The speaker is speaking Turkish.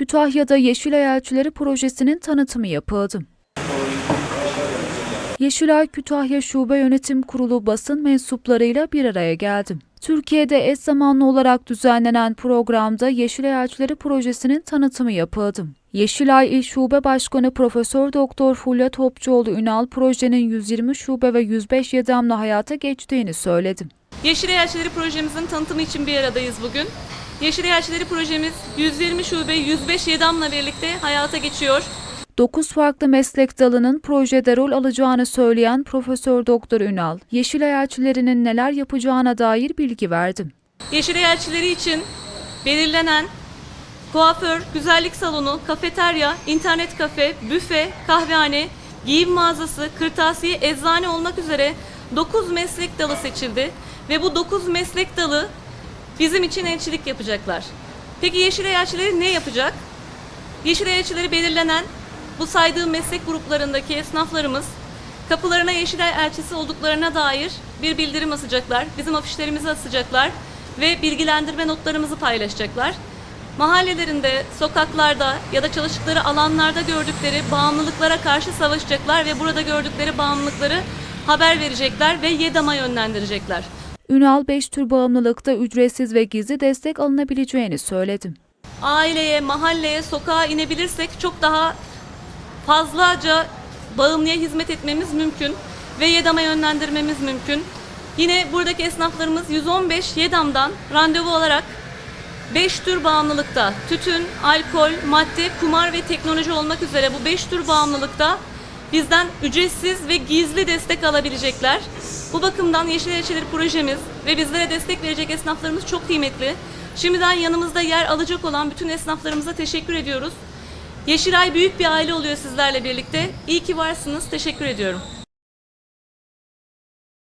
Kütahya'da Yeşilay Elçileri Projesi'nin tanıtımı yapıldı. Yeşilay Kütahya Şube Yönetim Kurulu basın mensuplarıyla bir araya geldi. Türkiye'de eş zamanlı olarak düzenlenen programda Yeşilay Elçileri Projesi'nin tanıtımı yapıldı. Yeşilay İl Şube Başkanı Profesör Doktor Fulya Topçuoğlu Ünal projenin 120 şube ve 105 yedamla hayata geçtiğini söyledi. Yeşil Elçileri projemizin tanıtımı için bir aradayız bugün. Yeşil Elçileri projemiz 120 şube 105 yedamla birlikte hayata geçiyor. 9 farklı meslek dalının projede rol alacağını söyleyen Profesör Doktor Ünal, Yeşilay elçilerinin neler yapacağına dair bilgi verdi. Yeşil Elçileri için belirlenen kuaför, güzellik salonu, kafeterya, internet kafe, büfe, kahvehane, giyim mağazası, kırtasiye, eczane olmak üzere 9 meslek dalı seçildi ve bu 9 meslek dalı bizim için elçilik yapacaklar. Peki Yeşilay Elçileri ne yapacak? Yeşilay Elçileri belirlenen bu saydığım meslek gruplarındaki esnaflarımız kapılarına Yeşilay Elçisi olduklarına dair bir bildirim asacaklar, bizim afişlerimizi asacaklar ve bilgilendirme notlarımızı paylaşacaklar. Mahallelerinde, sokaklarda ya da çalıştıkları alanlarda gördükleri bağımlılıklara karşı savaşacaklar ve burada gördükleri bağımlılıkları haber verecekler ve YEDAM'a yönlendirecekler. Ünal 5 tür bağımlılıkta ücretsiz ve gizli destek alınabileceğini söyledi. aileye, mahalleye, sokağa inebilirsek çok daha fazlaca bağımlıya hizmet etmemiz mümkün ve YEDAM'a yönlendirmemiz mümkün. Yine buradaki esnaflarımız 115 YEDAM'dan randevu alarak 5 tür bağımlılıkta tütün, alkol, madde, kumar ve teknoloji olmak üzere bu 5 tür bağımlılıkta bizden ücretsiz ve gizli destek alabilecekler. Bu bakımdan Yeşil Elçileri projemiz ve bizlere destek verecek esnaflarımız çok kıymetli. Şimdiden yanımızda yer alacak olan bütün esnaflarımıza teşekkür ediyoruz. Yeşilay büyük bir aile oluyor sizlerle birlikte. İyi ki varsınız. Teşekkür ediyorum.